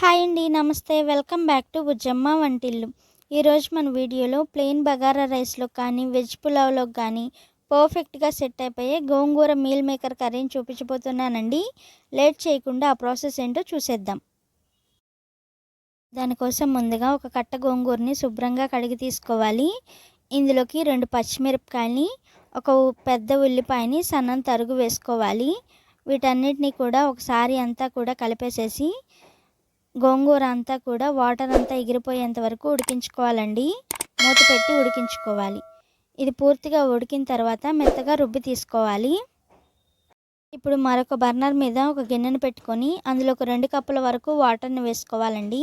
Hi అండి నమస్తే. Welcome back to Bujjamma వంటిల్లు. ఈరోజు మన వీడియోలో ప్లెయిన్ బగారా రైస్లో కానీ వెజ్ పులావ్లో కానీ పర్ఫెక్ట్గా సెట్ అయిపోయే గోంగూర మీల్ మేకర్ కర్రీని చూపించబోతున్నానండి. లేట్ చేయకుండా ఆ ప్రాసెస్ ఏంటో చూసేద్దాం. దానికోసం ముందుగా ఒక కట్ట గోంగూరని శుభ్రంగా కడిగి తీసుకోవాలి. ఇందులోకి రెండు పచ్చిమిరపకాయని ఒక పెద్ద ఉల్లిపాయని సన్నం తరుగు వేసుకోవాలి. వీటన్నిటిని కూడా ఒకసారి అంతా కూడా కలిపేసేసి గోంగూర అంతా కూడా వాటర్ అంతా ఎగిరిపోయేంత వరకు ఉడికించుకోవాలండి. మూత పెట్టి ఉడికించుకోవాలి. ఇది పూర్తిగా ఉడికిన తర్వాత మెత్తగా రుబ్బి తీసుకోవాలి. ఇప్పుడు మరొక బర్నర్ మీద ఒక గిన్నెను పెట్టుకొని అందులో ఒక రెండు కప్పుల వరకు వాటర్ని వేసుకోవాలండి.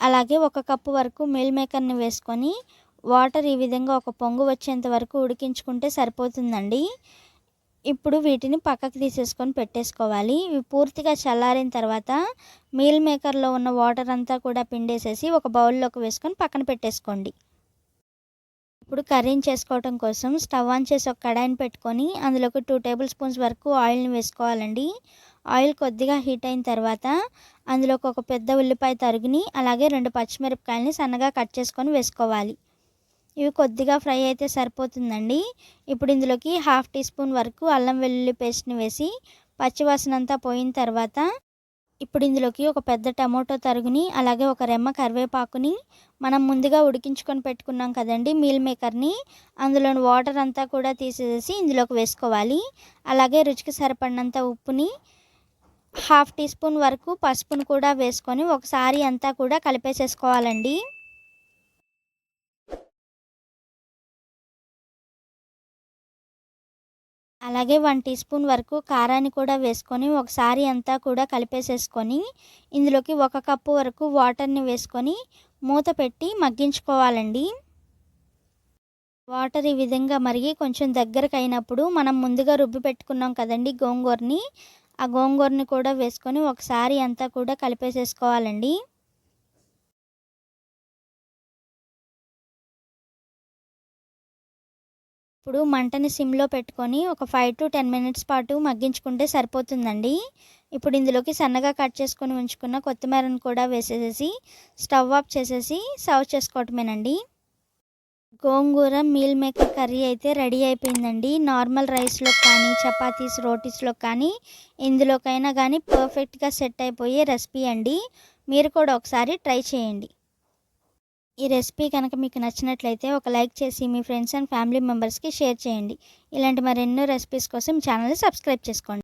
అలాగే ఒక కప్పు వరకు మిల్ మేకర్ని వేసుకొని వాటర్ ఈ విధంగా ఒక పొంగు వచ్చేంత వరకు ఉడికించుకుంటే సరిపోతుందండి. ఇప్పుడు వీటిని పక్కకు తీసేసుకొని పెట్టేసుకోవాలి. ఇవి పూర్తిగా చల్లారిన తర్వాత మీల్ మేకర్లో ఉన్న వాటర్ అంతా కూడా పిండేసేసి ఒక బౌల్లోకి వేసుకొని పక్కన పెట్టేసుకోండి. ఇప్పుడు కర్రీని చేసుకోవటం కోసం స్టవ్ ఆన్ చేసి ఒక కడాయిని పెట్టుకొని అందులోకి టూ టేబుల్ స్పూన్స్ వరకు ఆయిల్ని వేసుకోవాలండి. ఆయిల్ కొద్దిగా హీట్ అయిన తర్వాత అందులోకి ఒక పెద్ద ఉల్లిపాయ తరుగుని అలాగే రెండు పచ్చిమిరపకాయలని సన్నగా కట్ చేసుకొని వేసుకోవాలి. ఇవి కొద్దిగా ఫ్రై అయితే సరిపోతుందండి. ఇప్పుడు ఇందులోకి హాఫ్ టీ స్పూన్ వరకు అల్లం వెల్లుల్లి పేస్ట్ని వేసి పచ్చివాసన అంతా పోయిన తర్వాత ఇప్పుడు ఇందులోకి ఒక పెద్ద టమోటో తరుగుని అలాగే ఒక రెమ్మ కరివేపాకుని మనం ముందుగా ఉడికించుకొని పెట్టుకున్నాం కదండి మీల్ మేకర్ని. అందులోని వాటర్ అంతా కూడా తీసేసి ఇందులోకి వేసుకోవాలి. అలాగే రుచికి సరిపడినంత ఉప్పుని హాఫ్ టీ స్పూన్ వరకు పసుపును కూడా వేసుకొని ఒకసారి అంతా కూడా కలిపేసేసుకోవాలండి. అలాగే వన్ టీ స్పూన్ వరకు కారాన్ని కూడా వేసుకొని ఒకసారి అంతా కూడా కలిపేసేసుకొని ఇందులోకి ఒక కప్పు వరకు వాటర్ని వేసుకొని మూత పెట్టి మగ్గించుకోవాలండి. వాటర్ ఈ విధంగా మరిగి కొంచెం దగ్గరకు అయినప్పుడు మనం ముందుగా రుబ్బి పెట్టుకున్నాం కదండి గోంగూరని ఆ గోంగూరని కూడా వేసుకొని ఒకసారి అంతా కూడా కలిపేసేసుకోవాలండి. ఇప్పుడు మంటని సిమ్లో పెట్టుకొని ఒక ఫైవ్ టు టెన్ మినిట్స్ పాటు మగ్గించుకుంటే సరిపోతుందండి. ఇప్పుడు ఇందులోకి సన్నగా కట్ చేసుకొని ఉంచుకున్న కొత్తిమీరను కూడా వేసేసేసి స్టవ్ ఆఫ్ చేసేసి సర్వ్ చేసుకోవటమేనండి. గోంగూర మీల్ మేకర్ కర్రీ అయితే రెడీ అయిపోయిందండి. నార్మల్ రైస్లో కానీ చపాతీస్ రోటీస్లో కానీ ఇందులోకైనా కానీ పర్ఫెక్ట్గా సెట్ అయిపోయే రెసిపీ అండి. మీరు కూడా ఒకసారి ట్రై చేయండి. ఈ రెసిపీ కనుక మీకు నచ్చినట్లయితే ఒక లైక్ చేసి మీ ఫ్రెండ్స్ అండ్ ఫ్యామిలీ మెంబర్స్కి షేర్ చేయండి. ఇలాంటి మరెన్నో రెసిపీస్ కోసం ఛానల్ని సబ్స్క్రైబ్ చేసుకోండి.